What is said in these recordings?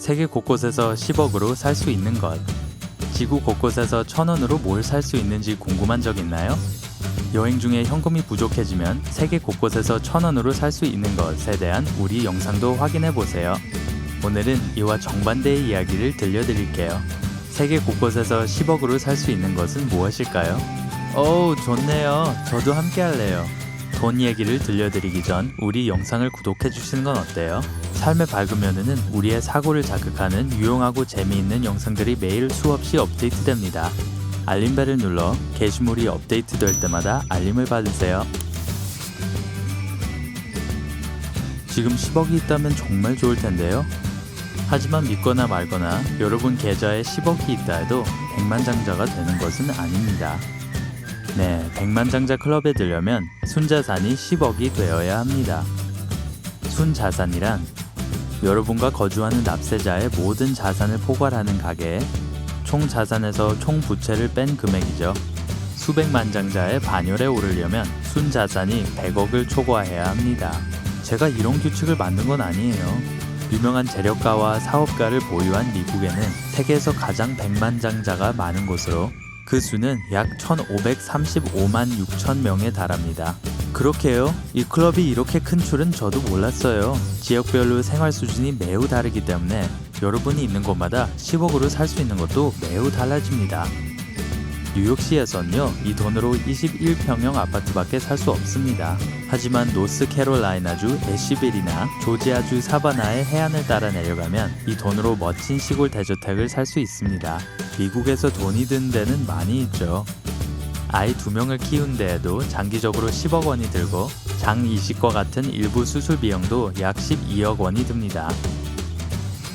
세계 곳곳에서 10억으로 살 수 있는 것. 지구 곳곳에서 천 원으로 뭘 살 수 있는지 궁금한 적 있나요? 여행 중에 현금이 부족해지면 세계 곳곳에서 천 원으로 살 수 있는 것에 대한 우리 영상도 확인해 보세요. 오늘은 이와 정반대의 이야기를 들려드릴게요. 세계 곳곳에서 10억으로 살 수 있는 것은 무엇일까요? 어우, 좋네요. 저도 함께 할래요. 돈 얘기를 들려드리기 전 우리 영상을 구독해 주시는 건 어때요? 삶의 밝은 면에는 우리의 사고를 자극하는 유용하고 재미있는 영상들이 매일 수없이 업데이트됩니다. 알림벨을 눌러 게시물이 업데이트될 때마다 알림을 받으세요. 지금 10억이 있다면 정말 좋을 텐데요. 하지만 믿거나 말거나 여러분 계좌에 10억이 있다 해도 백만장자가 되는 것은 아닙니다. 네, 백만장자 클럽에 들려면 순자산이 10억이 되어야 합니다. 순자산이란 여러분과 거주하는 납세자의 모든 자산을 포괄하는 가계에 총 자산에서 총 부채를 뺀 금액이죠. 수백만 장자의 반열에 오르려면 순자산이 100억을 초과해야 합니다. 제가 이런 규칙을 만든 건 아니에요. 유명한 재력가와 사업가를 보유한 미국에는 세계에서 가장 백만장자가 많은 곳으로 그 수는 약 1535만 6천 명에 달합니다. 그렇게요? 이 클럽이 이렇게 큰 줄은 저도 몰랐어요. 지역별로 생활 수준이 매우 다르기 때문에 여러분이 있는 곳마다 10억으로 살 수 있는 것도 매우 달라집니다. 뉴욕시에선요, 이 돈으로 21평형 아파트밖에 살 수 없습니다. 하지만 노스캐롤라이나주 애쉬빌이나 조지아주 사바나의 해안을 따라 내려가면 이 돈으로 멋진 시골 대저택을 살 수 있습니다. 미국에서 돈이 드는 데는 많이 있죠. 아이 두 명을 키운 데에도 장기적으로 10억 원이 들고 장 이식과 같은 일부 수술 비용도 약 12억 원이 듭니다.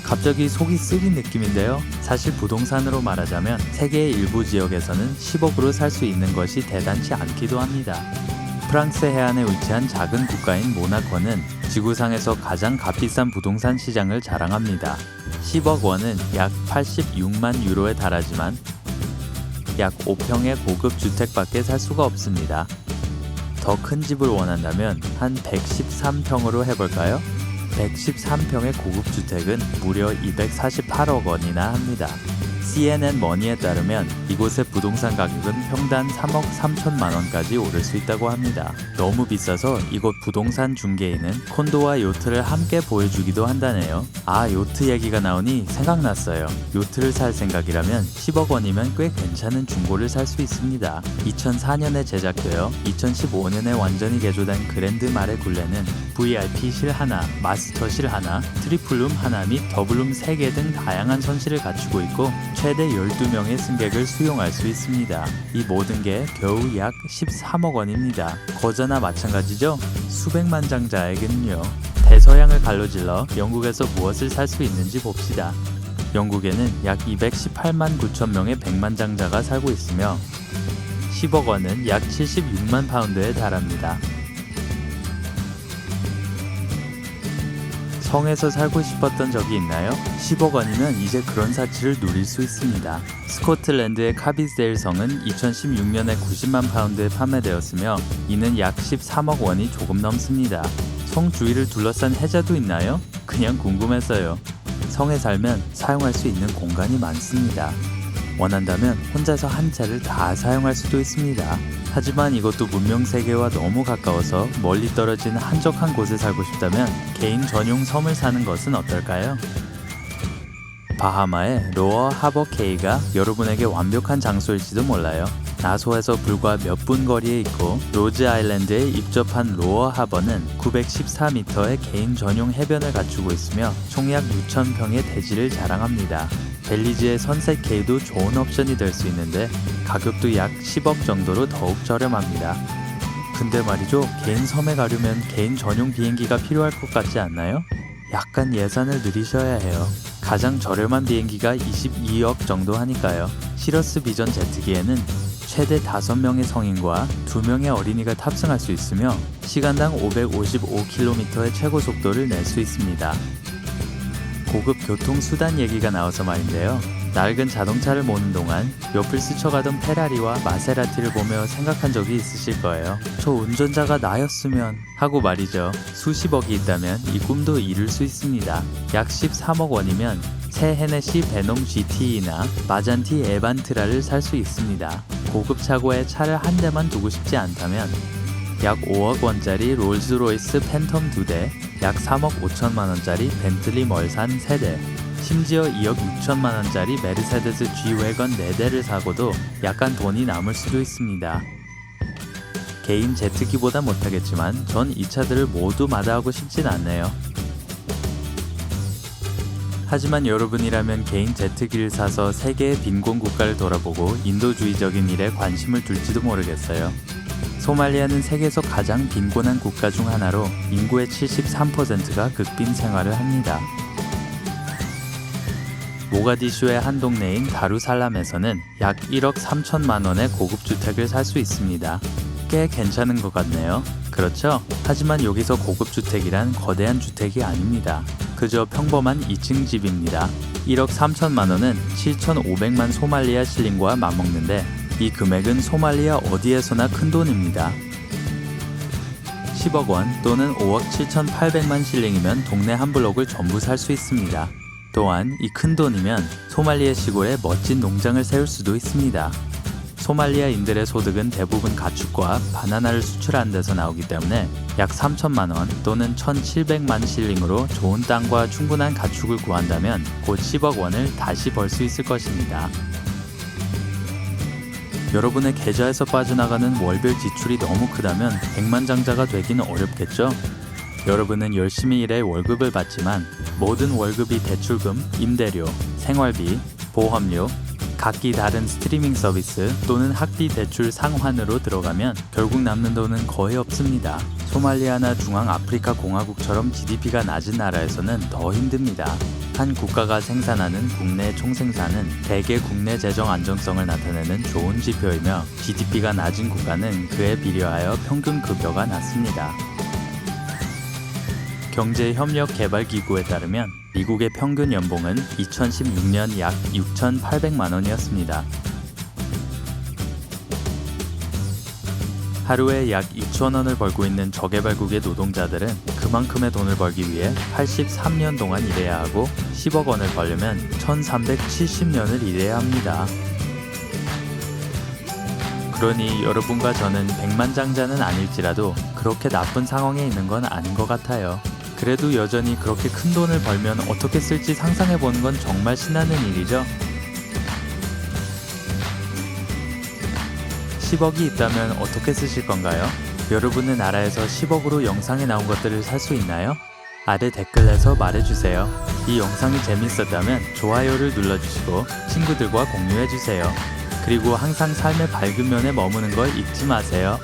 갑자기 속이 쓰린 느낌인데요. 사실 부동산으로 말하자면 세계의 일부 지역에서는 10억으로 살 수 있는 것이 대단치 않기도 합니다. 프랑스 해안에 위치한 작은 국가인 모나코는 지구상에서 가장 값비싼 부동산 시장을 자랑합니다. 10억 원은 약 86만 유로에 달하지만 약 5평의 고급 주택밖에 살 수가 없습니다. 더 큰 집을 원한다면 한 113평으로 해볼까요? 113평의 고급 주택은 무려 248억 원이나 합니다. CNN 머니에 따르면 이곳의 부동산 가격은 평당 3억 3천만 원까지 오를 수 있다고 합니다. 너무 비싸서 이곳 부동산 중개인은 콘도와 요트를 함께 보여주기도 한다네요. 아, 요트 얘기가 나오니 생각났어요. 요트를 살 생각이라면 10억 원이면 꽤 괜찮은 중고를 살 수 있습니다. 2004년에 제작되어 2015년에 완전히 개조된 그랜드 마레 굴레는 VIP실 하나, 마스터실 하나, 트리플룸 하나 및 더블룸 3개 등 다양한 선실을 갖추고 있고 최대 12명의 승객을 수용할 수 있습니다. 이 모든 게 겨우 약 13억 원입니다. 거저나 마찬가지죠? 수백만 장자에게는요. 대서양을 갈로질러 영국에서 무엇을 살 수 있는지 봅시다. 영국에는 약 218만 9천 명의 백만장자가 살고 있으며 10억 원은 약 76만 파운드에 달합니다. 성에서 살고 싶었던 적이 있나요? 10억 원이면 이제 그런 사치를 누릴 수 있습니다. 스코틀랜드의 카비스데일 성은 2016년에 90만 파운드에 판매되었으며 이는 약 13억 원이 조금 넘습니다. 성 주위를 둘러싼 해자도 있나요? 그냥 궁금했어요. 성에 살면 사용할 수 있는 공간이 많습니다. 원한다면 혼자서 한 채를 다 사용할 수도 있습니다. 하지만 이것도 문명 세계와 너무 가까워서 멀리 떨어진 한적한 곳에 살고 싶다면 개인 전용 섬을 사는 것은 어떨까요? 바하마의 로어 하버 케이가 여러분에게 완벽한 장소일지도 몰라요. 나소에서 불과 몇 분 거리에 있고 로즈 아일랜드에 입접한 로어 하버는 914m의 개인 전용 해변을 갖추고 있으며 총약 6,000평의 대지를 자랑합니다. 벨리즈의 선셋 케이도 좋은 옵션이 될 수 있는데 가격도 약 10억 정도로 더욱 저렴합니다. 근데 말이죠, 개인 섬에 가려면 개인 전용 비행기가 필요할 것 같지 않나요? 약간 예산을 늘리셔야 해요. 가장 저렴한 비행기가 22억 정도 하니까요. 시러스 비전 제트기에는 최대 5명의 성인과 2명의 어린이가 탑승할 수 있으며 시간당 555km의 최고 속도를 낼 수 있습니다. 고급 교통수단 얘기가 나와서 말인데요. 낡은 자동차를 모는 동안 옆을 스쳐가던 페라리와 마세라티를 보며 생각한 적이 있으실 거예요. 저 운전자가 나였으면 하고 말이죠. 수십억이 있다면 이 꿈도 이룰 수 있습니다. 약 13억 원이면 새 헤네시 베놈 GTE나 마잔티 에반트라를 살 수 있습니다. 고급 차고에 차를 한 대만 두고 싶지 않다면 약 5억 원짜리 롤스로이스 팬텀 2대, 약 3억 5천만 원짜리 벤틀리 멀산 3대, 심지어 2억 6천만 원짜리 메르세데스 G웨건 4대를 사고도 약간 돈이 남을 수도 있습니다. 개인 제트기보다 못하겠지만 전 이 차들을 모두 마다하고 싶진 않네요. 하지만 여러분이라면 개인 제트기를 사서 세계의 빈곤 국가를 돌아보고 인도주의적인 일에 관심을 둘지도 모르겠어요. 소말리아는 세계에서 가장 빈곤한 국가 중 하나로 인구의 73%가 극빈 생활을 합니다. 모가디슈의 한 동네인 다루살람에서는 약 1억 3천만 원의 고급 주택을 살 수 있습니다. 꽤 괜찮은 것 같네요. 그렇죠? 하지만 여기서 고급 주택이란 거대한 주택이 아닙니다. 그저 평범한 2층 집입니다. 1억 3천만 원은 7,500만 소말리아 실링과 맞먹는데 이 금액은 소말리아 어디에서나 큰 돈입니다. 10억 원 또는 5억 7,800만 실링이면 동네 한 블록을 전부 살 수 있습니다. 또한 이 큰 돈이면 소말리아 시골에 멋진 농장을 세울 수도 있습니다. 소말리아인들의 소득은 대부분 가축과 바나나를 수출하는 데서 나오기 때문에 약 3천만 원 또는 1,700만 실링으로 좋은 땅과 충분한 가축을 구한다면 곧 10억 원을 다시 벌 수 있을 것입니다. 여러분의 계좌에서 빠져나가는 월별 지출이 너무 크다면 백만장자가 되기는 어렵겠죠? 여러분은 열심히 일해 월급을 받지만 모든 월급이 대출금, 임대료, 생활비, 보험료, 각기 다른 스트리밍 서비스 또는 학비 대출 상환으로 들어가면 결국 남는 돈은 거의 없습니다. 소말리아나 중앙아프리카 공화국처럼 GDP가 낮은 나라에서는 더 힘듭니다. 한 국가가 생산하는 국내 총생산은 대개 국내 재정 안정성을 나타내는 좋은 지표이며 GDP가 낮은 국가는 그에 비례하여 평균 급여가 낮습니다. 경제협력개발기구에 따르면 미국의 평균 연봉은 2016년 약 6,800만 원이었습니다. 하루에 약 6천 원을 벌고 있는 저개발국의 노동자들은 그만큼의 돈을 벌기 위해 83년 동안 일해야 하고 10억 원을 벌려면 1370년을 일해야 합니다. 그러니 여러분과 저는 백만장자는 아닐지라도 그렇게 나쁜 상황에 있는 건 아닌 것 같아요. 그래도 여전히 그렇게 큰 돈을 벌면 어떻게 쓸지 상상해 보는 건 정말 신나는 일이죠. 10억이 있다면 어떻게 쓰실 건가요? 여러분의 나라에서 10억으로 영상에 나온 것들을 살 수 있나요? 아래 댓글에서 말해주세요. 이 영상이 재밌었다면 좋아요를 눌러주시고 친구들과 공유해주세요. 그리고 항상 삶의 밝은 면에 머무는 걸 잊지 마세요.